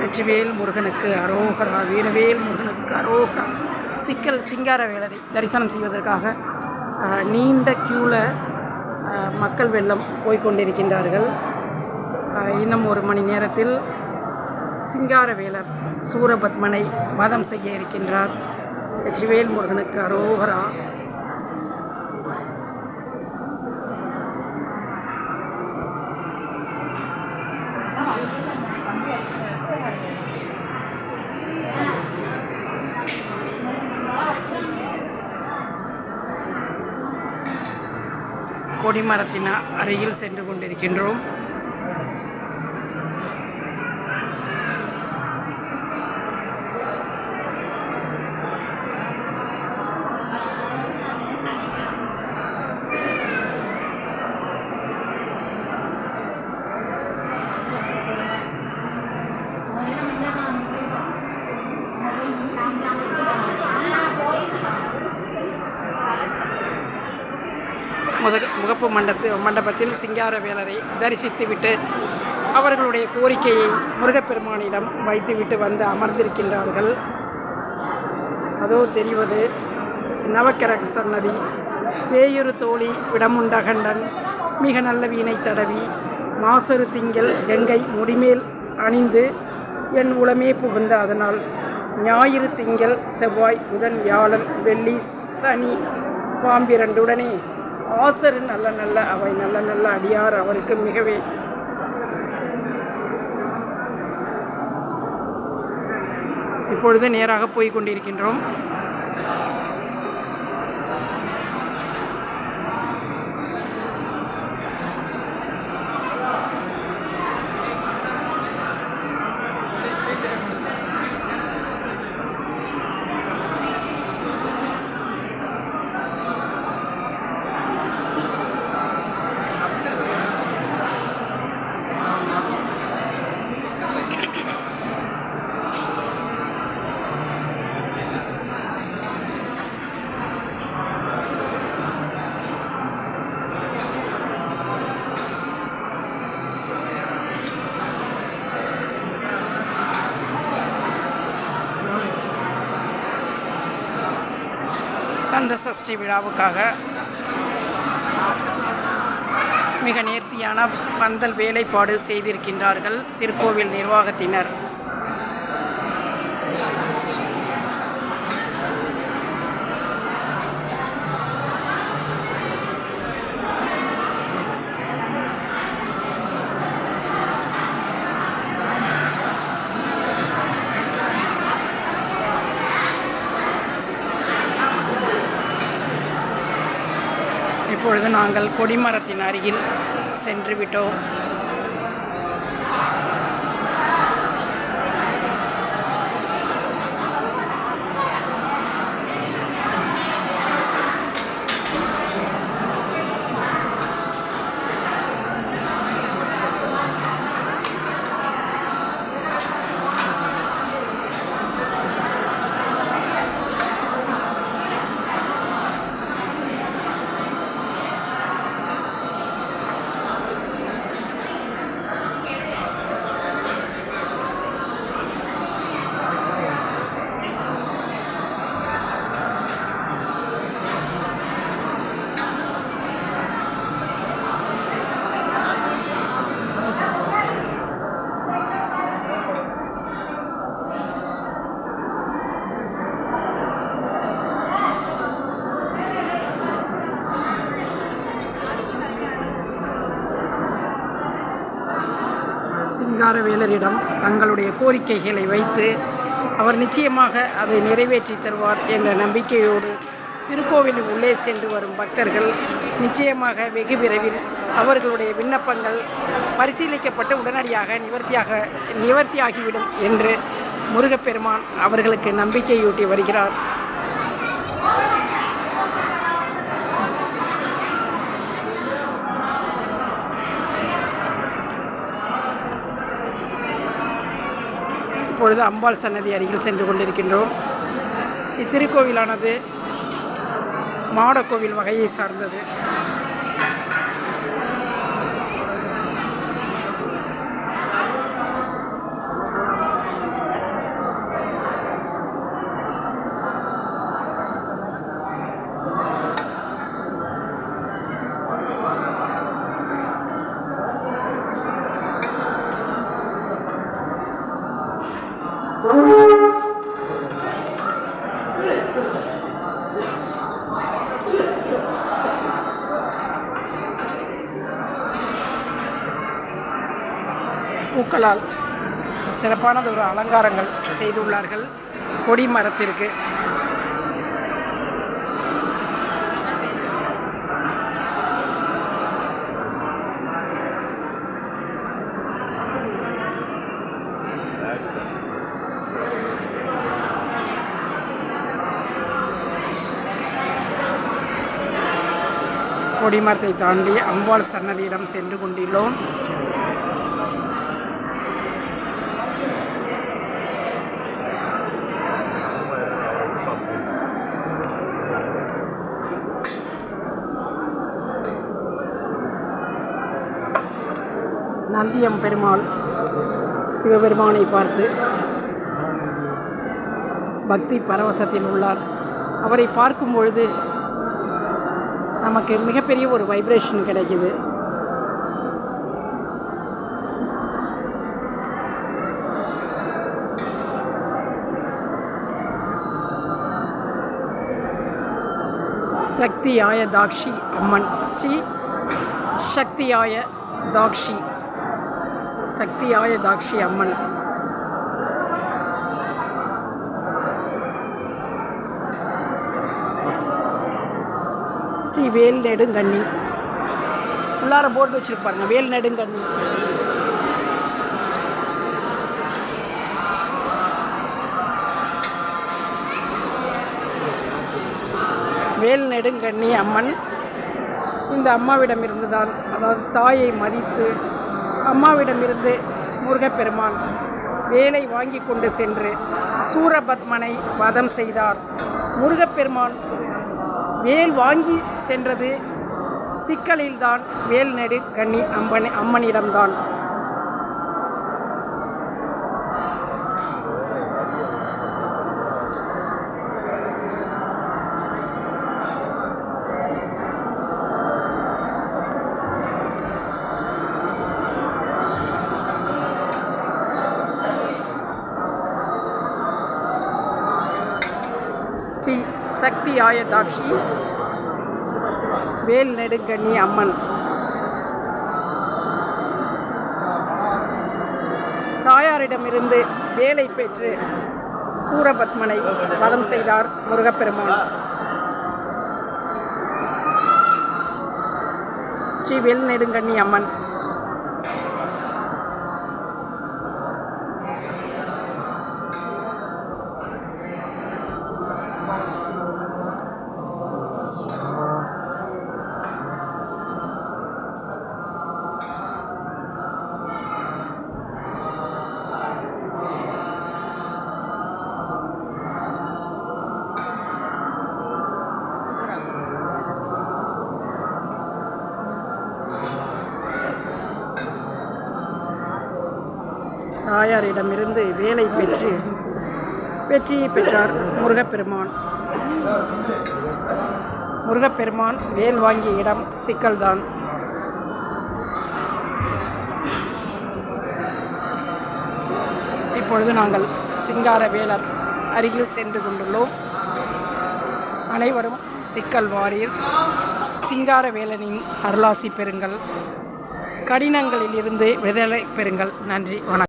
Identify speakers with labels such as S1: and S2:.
S1: வெற்றிவேல் முருகனுக்கு அரோகரா வீரவேல் முருகனுக்கு அரோகரா. சிக்கல் சிங்கார வேலரை தரிசனம் செய்வதற்காக நீண்ட க்யூவில் மக்கள் வெள்ளம் போய்க்கொண்டிருக்கின்றார்கள் இன்னும் ஒரு மணி நேரத்தில் சிங்காரவேலர் சூரபத்மனை வதம் செய்ய இருக்கின்றார். வெற்றிவேல் முருகனுக்கு அரோகரா. கொடிமரத்தின் அருகில் சென்று கொண்டிருக்கின்றோம். முத முகப்பு மண்டத்து மண்டபத்தில் சிங்கார வேலரை தரிசித்துவிட்டு அவர்களுடைய கோரிக்கையை முருகப்பெருமானிடம் வைத்துவிட்டு வந்து அமர்ந்திருக்கின்றார்கள். அதோ தெரிவது நவக்கர சன்னதி பேயுரு தோழி விடமுண்டகண்டன் மிக நல்ல வீணை தடவி மாசரு திங்கள் கங்கை முடிமேல் அணிந்து என் உளமே புகுந்த அதனால் ஞாயிறு திங்கள் செவ்வாய் புதன் வியாழன் வெள்ளி சனி பாம்பிரண்டுடனே ஆசர் நல்ல நல்ல அவை நல்ல நல்ல அடியார் அவருக்கு மிகவே. இப்பொழுது நேராக போய் கொண்டிருக்கின்றோம். கந்த சஷ்டி விழாவுக்காக மிக நேர்த்தியான பந்தல் வேலைப்பாடு செய்திருக்கின்றார்கள் திருக்கோவில் நிர்வாகத்தினர். நாங்கள் கொடிமரத்தின் அருகில் சென்று விட்டோம் சிங்காரவேலரிடம் தங்களுடைய கோரிக்கைகளை வைத்து அவர் நிச்சயமாக அதை நிறைவேற்றி தருவார் என்ற நம்பிக்கையோடு திருக்கோவிலின் உள்ளே சென்று வரும் பக்தர்கள் நிச்சயமாக வெகு விரைவில் அவர்களுடைய விண்ணப்பங்கள் பரிசீலிக்கப்பட்டு உடனடியாக நிவர்த்தியாக நிவர்த்தியாகிவிடும் என்று முருகப்பெருமான் அவர்களுக்கு நம்பிக்கையூட்டி வருகிறார். இப்பொழுது அம்பாள் சன்னதி அருகில் சென்று கொண்டிருக்கின்றோம். இத்திருக்கோவிலானது மாடக்கோவில் வகையை சார்ந்தது. பூக்களால் சிறப்பானது ஒரு அலங்காரங்கள் செய்துள்ளார்கள். கொடி மரத்திற்கு. கொடிமரத்தை தாண்டி அம்பாள் சன்னதியிடம் சென்று கொண்டுள்ளோம் நந்தியம் பெருமாள் சிவபெருமானை பார்த்து பக்தி பரவசத்தில் உள்ளார். அவரை பார்க்கும் பொழுது நமக்கு மிகப்பெரிய ஒரு வைப்ரேஷன் கிடைக்குது. சக்தியாய தாக்ஷி அம்மன். ஸ்ரீ சக்தியாய தாக்ஷி. சக்தியாய தாக்ஷி அம்மன். ஸ்ரீ வேல் நெடுங்கண்ணி. உள்ளார போர்டு வச்சுருப்பாருங்க வேல் நெடுங்கண்ணி. வேல் நெடுங்கண்ணி அம்மன். இந்த அம்மாவிடமிருந்து தான் அதாவது தாயை மதித்து அம்மாவிடமிருந்து முருகப்பெருமான் வேலை வாங்கி கொண்டு சென்று சூரபத்மனை வதம் செய்தார். முருகப்பெருமான் வேல் வாங்கி சென்றது சிக்கலில்தான். வேல் நெடு கண்ணி அம்பன் அம்மனிடம்தான். ஸ்ரீ சக்தி ஆயதாட்சி வேல் நெடுங்கண்ணி அம்மன். தாயாரிடமிருந்து வேலை பெற்று சூரபத்மனை வதம் செய்தார் முருகப்பெருமான். ஸ்ரீ வேல் நெடுங்கண்ணி அம்மன். தாயாரிடமிருந்து வேலை பெற்று வெற்றியை பெற்றார் முருகப்பெருமான். முருகப்பெருமான் வேல் வாங்கிய இடம் சிக்கல்தான். இப்பொழுது நாங்கள் சிங்கார வேலர் அருகில் சென்று கொண்டுள்ளோம். அனைவரும் சிக்கல் வாரீர். சிங்கார வேலனின் அருளாசி பெறுங்கள். கடினங்களில் இருந்து விடுதலை பெறுங்கள். நன்றி வணக்கம்.